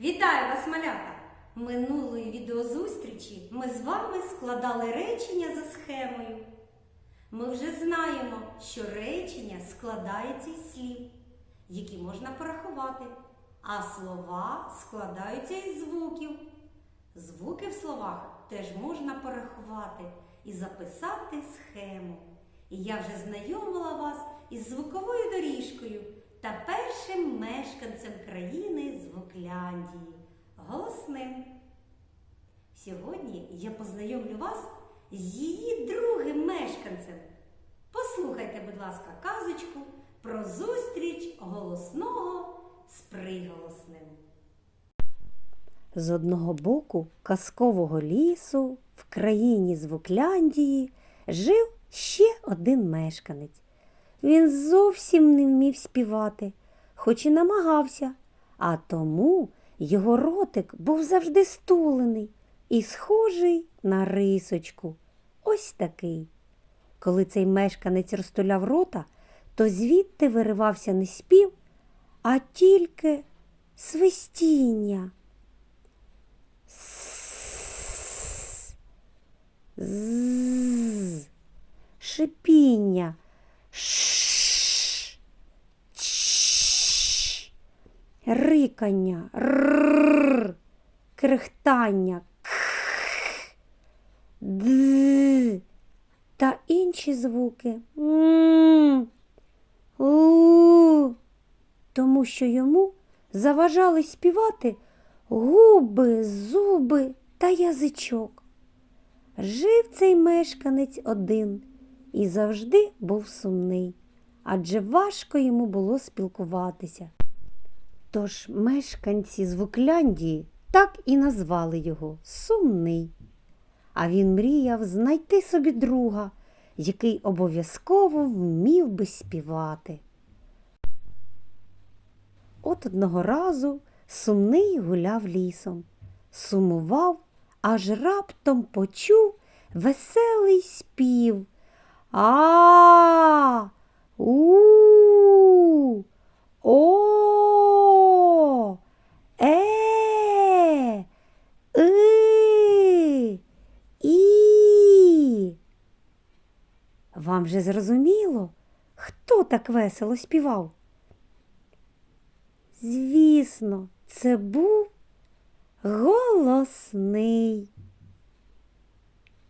Вітаю вас, малята! Минулої відеозустрічі ми з вами складали речення за схемою. Ми вже знаємо, що речення складаються із слів, які можна порахувати, а слова складаються із звуків. Звуки в словах теж можна порахувати і записати схему. І я вже знайомила вас із звуковою доріжкою та першим мешканцем країни Звукляндії голосним. Сьогодні я познайомлю вас з її другим мешканцем. Послухайте, будь ласка, казочку про зустріч голосного з приголосним. З одного боку казкового лісу в країні Звукляндії жив ще один мешканець. Він зовсім не вмів співати, хоч і намагався, а тому його ротик був завжди стулений і схожий на рисочку. Ось такий. Коли цей мешканець розтуляв рота, то звідти виривався не спів, а тільки свистіння. Шипіння. Ш. Ч. Рикання. Р. Крихтання. К. Д. Та інші звуки. Тому що йому заважали співати губи, зуби та язичок. Жив цей мешканець один і завжди був сумний, адже важко йому було спілкуватися. Тож мешканці Звукляндії так і назвали його Сумний. А він мріяв знайти собі друга, який обов'язково вмів би співати. От одного разу сумний гуляв лісом, сумував, аж раптом почув веселий спів. А. У. О. Е. И. І. Вам же зрозуміло, хто так весело співав? Звісно, це був голосний.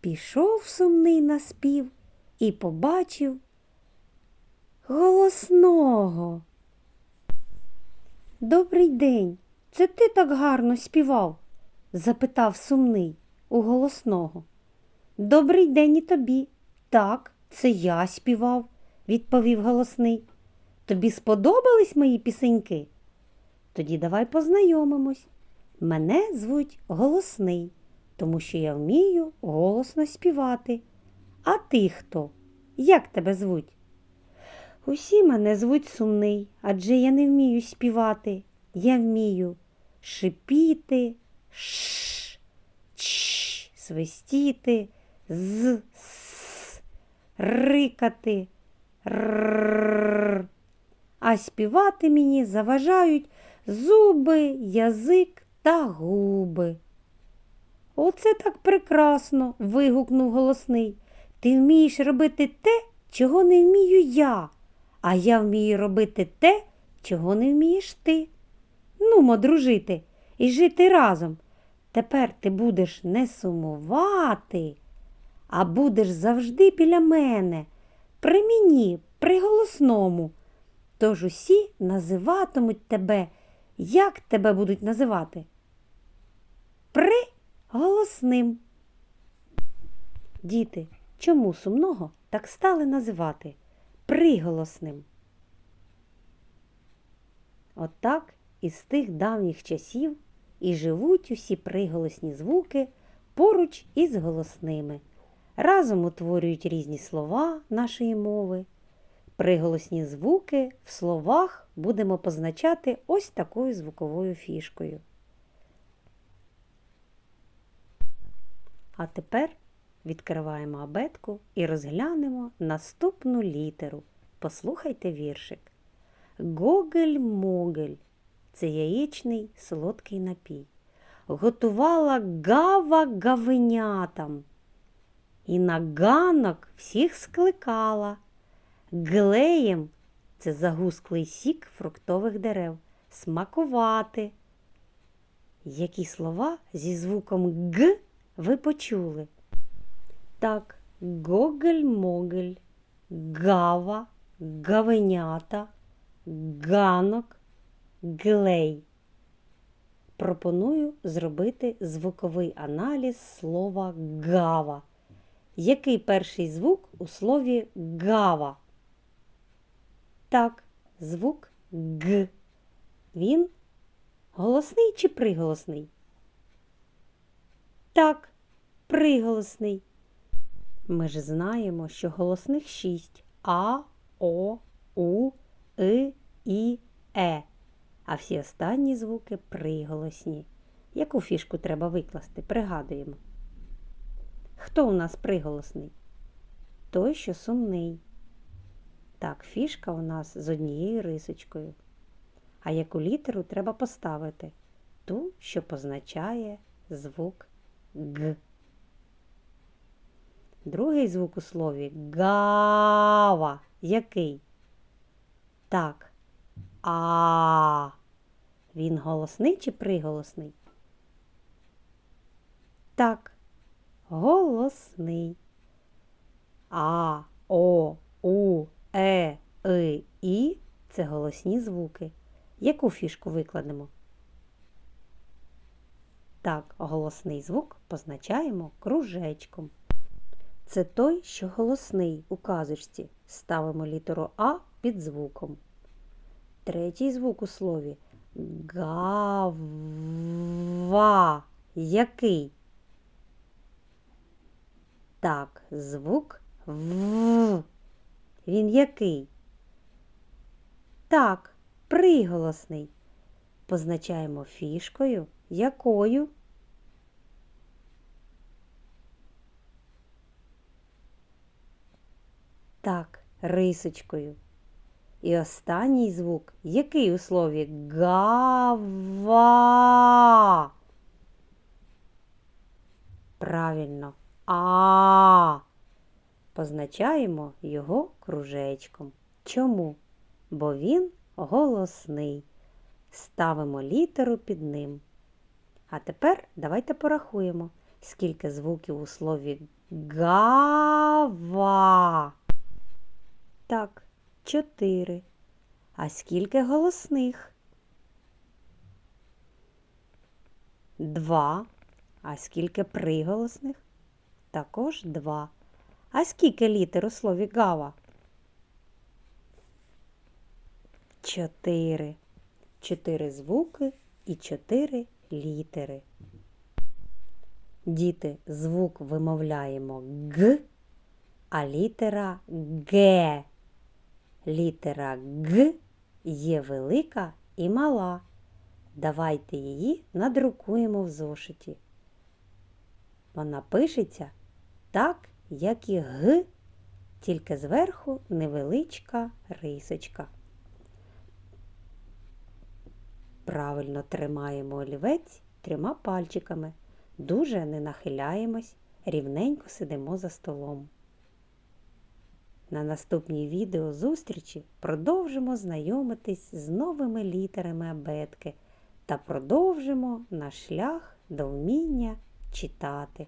Пішов сумний на спів і побачив голосного. Добрий день. Це ти так гарно співав? запитав сумний у голосного. Добрий день і тобі. Так, це я співав, відповів голосний. Тобі сподобались мої пісеньки? Тоді давай познайомимось. Мене звуть Голосний, тому що я вмію голосно співати. А ти хто? Як тебе звуть? Усі мене звуть сумний, адже я не вмію співати. Я вмію шипіти, ш, ч, свистіти, з, с, рикати. А співати мені заважають зуби, язик та губи. Оце так прекрасно. вигукнув голосний. Ти вмієш робити те, чого не вмію я, а я вмію робити те, чого не вмієш ти. Нумо дружити і жити разом. Тепер ти будеш не сумувати, а будеш завжди біля мене, при мені, при голосному. Тож усі називатимуть тебе. Як тебе будуть називати? Приголосним. Діти, чому сумного так стали називати приголосним? Отак із тих давніх часів і живуть усі приголосні звуки поруч із голосними. Разом утворюють різні слова нашої мови. Приголосні звуки в словах будемо позначати ось такою звуковою фішкою. А тепер відкриваємо абетку і розглянемо наступну літеру. Послухайте віршик. Гоголь-могель, це яєчний солодкий напій. Готувала гава гавенятам і на ганок всіх скликала. Глеєм це загусклий сік фруктових дерев. Смакувати. Які слова зі звуком Г ви почули? Так, Гоголь-Могель, Гава, Гавенята, Ганок, Глей. Пропоную зробити звуковий аналіз слова гава. Який перший звук у слові гава? Так, звук Г. Він голосний чи приголосний? Так, приголосний. Ми ж знаємо, що голосних шість А, О, У, И, І, Е. А всі останні звуки приголосні. Яку фішку треба викласти? Пригадуємо. Хто у нас приголосний? Той, що сумний. Так, фішка у нас з однією рисочкою. А яку літеру треба поставити? Ту, що позначає звук Г. Другий звук у слові гава. Який? Так. А. Він голосний чи приголосний? Так. Голосний. А, О, У, Е, И, І це голосні звуки. Яку фішку викладемо? Так, голосний звук позначаємо кружечком. Це той, що голосний у казочці. Ставимо літеру А під звуком. Третій звук у слові гава. Який? Так, звук В. Він який? Так, приголосний. Позначаємо фішкою. Якою? Так, рисочкою. І останній звук, який у слові гава. Правильно, а. Позначаємо його кружечком. Чому? Бо він голосний. Ставимо літеру під ним. А тепер давайте порахуємо, скільки звуків у слові гава. Так, чотири. А скільки голосних? Два. А скільки приголосних? Також два. А скільки літер у слові гава? Чотири. Чотири звуки і чотири літери. Діти, звук вимовляємо Г, а літера Г. Літера Г є велика і мала. Давайте її надрукуємо в зошиті. Вона пишеться так, як і Г, тільки зверху невеличка рисочка. Правильно тримаємо олівець трьома пальчиками. Дуже не нахиляємось, рівненько сидимо за столом. На наступній відео зустрічі продовжимо знайомитись з новими літерами абетки та продовжимо наш шлях до вміння читати.